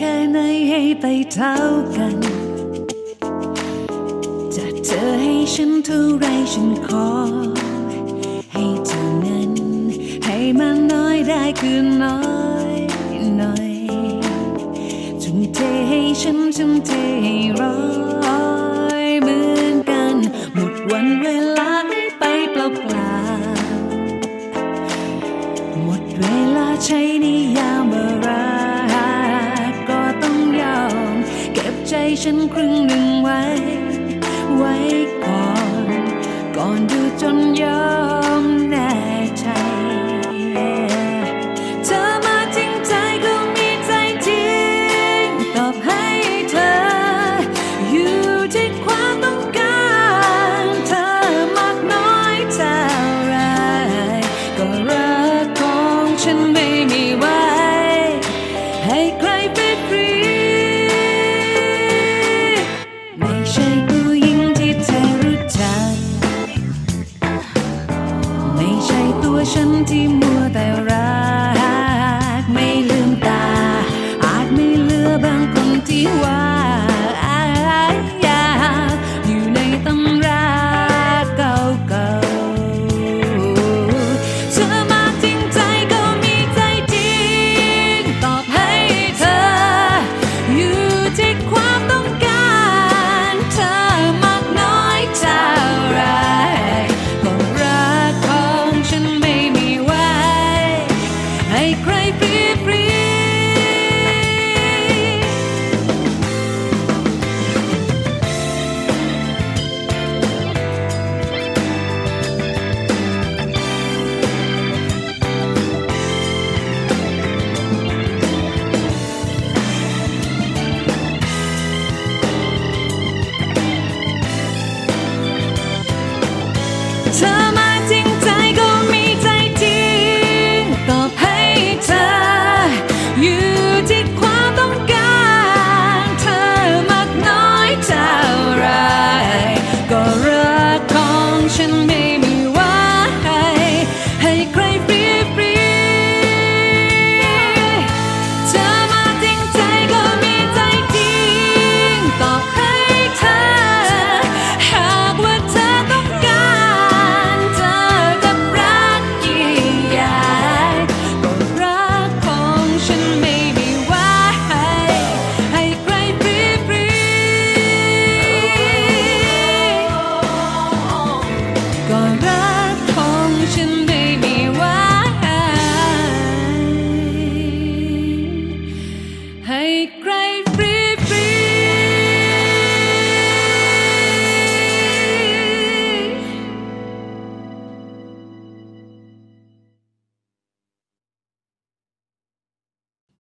ค่ไหนให้ไปเท่ากัน จะเธอให้ฉันเท่าไรฉันขอ ให้เท่านั้น ให้มันน้อยได้คือน้อยหน่อยทุ่มเทให้ฉันทุ่มเทให้ร้อยเหมือนกัน หมดวันเวลาให้ไปเปล่าหมดเวลาใช้นิยามว่ารั ใจฉันครึ่งหนึ่งไว้ ไว้ก่อน ก่อนดูจนยอมแน่ใจเธอมาจริงใจก็มี ไ termiting